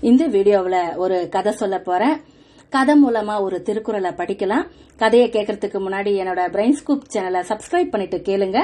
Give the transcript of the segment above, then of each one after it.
இந்த வீடியோவில் ஒரு கதை சொல்ல போறேன். கதை மூலமா ஒரு திருக்குறளை படிக்கலாம். கதையை கேட்கறதுக்கு முன்னாடி என்னோட பிரெயின் ஸ்கூப் சேனலை சப்ஸ்கிரைப் பண்ணிட்டு கேளுங்க.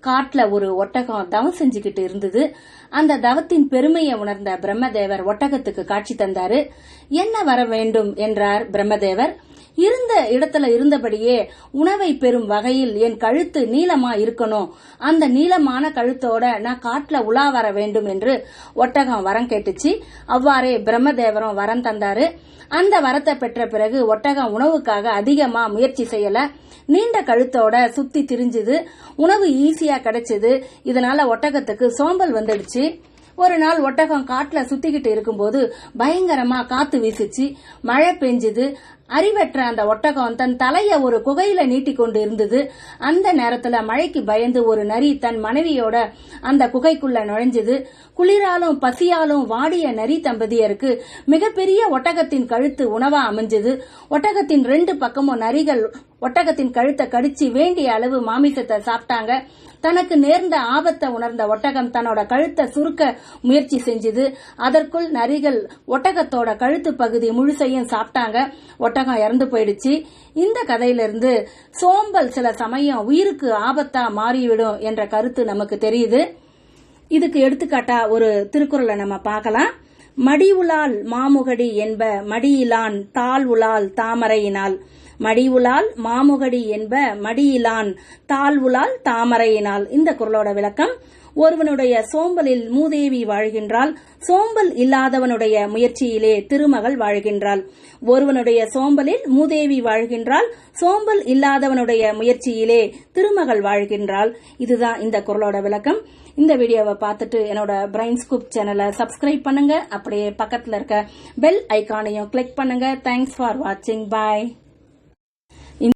காட்டில் ஒரு ஒட்டகம் தவம் செஞ்சுக்கிட்டு இருந்தது. அந்த தவத்தின் பெருமையை உணர்ந்த பிரம்மதேவர் ஒட்டகத்துக்கு காட்சி தந்தாரு. என்ன வர வேண்டும் என்றார் பிரம்மதேவர்? இருந்த இடத்துல இருந்தபடியே உணவை பெறும் வகையில் என் கழுத்து நீளமா இருக்கணும். அந்த நீளமான கழுத்தோட நான் காட்டுல உலா வர வேண்டும் என்று ஒட்டகம் வரம் கேட்டுச்சு. அவ்வாறே பிரம்மதேவரும் வரம் தந்தாரு. அந்த வரத்தை பெற்ற பிறகு ஒட்டகம் உணவுக்காக அதிகமா முயற்சி செய்யல. நீண்ட கழுத்தோட சுத்தி திரிஞ்சுது. உணவு ஈஸியா கிடைச்சது. இதனால ஒட்டகத்துக்கு சோம்பல் வந்துடுச்சு. ஒரு நாள் ஒட்டகம் காட்டுல சுத்திக்கிட்டு இருக்கும்போது பயங்கரமா காத்து வீசுச்சு. மழை பெஞ்சுது. அறிவற்ற அந்த ஒட்டகம் தன் தலையை ஒரு குகையில நீட்டி கொண்டு இருந்தது அந்த நேரத்துல மழைக்கு பயந்து ஒரு நரி தன் மனைவியோட அந்த குகைக்குள்ள நுழைஞ்சது. குளிராலும் பசியாலும் வாடிய நரி தம்பதியருக்கு மிகப்பெரிய ஒட்டகத்தின் கழுத்து உணவா அமைஞ்சது. ஒட்டகத்தின் ரெண்டு பக்கமும் நரிகள் ஒட்டகத்தின் கழுத்தை கடிச்சு வேண்டிய அளவு மாமிசத்தை சாப்பிட்டாங்க. தனக்கு நேர்ந்த ஆபத்தை உணர்ந்த ஒட்டகம் தன்னோட கழுத்தை சுருக்க முயற்சி செஞ்சது. அதற்குள் நரிகள் ஒட்டகத்தோட கழுத்து பகுதி முழுசையும் சாப்பிட்டாங்க. ஒட்டகம் இறந்து போயிடுச்சு. இந்த கதையிலிருந்து சோம்பல் சில சமயம் உயிருக்கு ஆபத்தா மாறிவிடும் என்ற கருத்து நமக்கு தெரியுது. இதுக்கு எடுத்துக்காட்டா ஒரு திருக்குறளை நம்ம பார்க்கலாம். மடி உலால் மாமுகடி என்ப மடியிலான் தாழ் உலால் தாமரையினால். மடி உலால் மாமுகடி என்ப மடியிலான் தாழ் உலால் தாமரையினால். இந்த குரலோட விளக்கம் ஒருவனுடைய சோம்பலில் மூதேவி வாழ்கின்றாள். சோம்பல் இல்லாதவனுடைய முயற்சியிலே திருமகள் வாழ்கின்றாள். ஒருவனுடைய சோம்பலில் மூதேவி வாழ்கின்றாள். சோம்பல் இல்லாதவனுடைய முயற்சியிலே திருமகள் வாழ்கின்றாள். இதுதான் இந்த குரலோட விளக்கம். இந்த வீடியோவை பார்த்துட்டு என்னோட பிரைன் ஸ்கூப் சேனலை சப்ஸ்கிரைப் பண்ணுங்க. அப்படியே பக்கத்தில் இருக்க பெல் ஐக்கானையும் கிளிக் பண்ணுங்க. தேங்க்ஸ் ஃபார் வாட்சிங் பாய்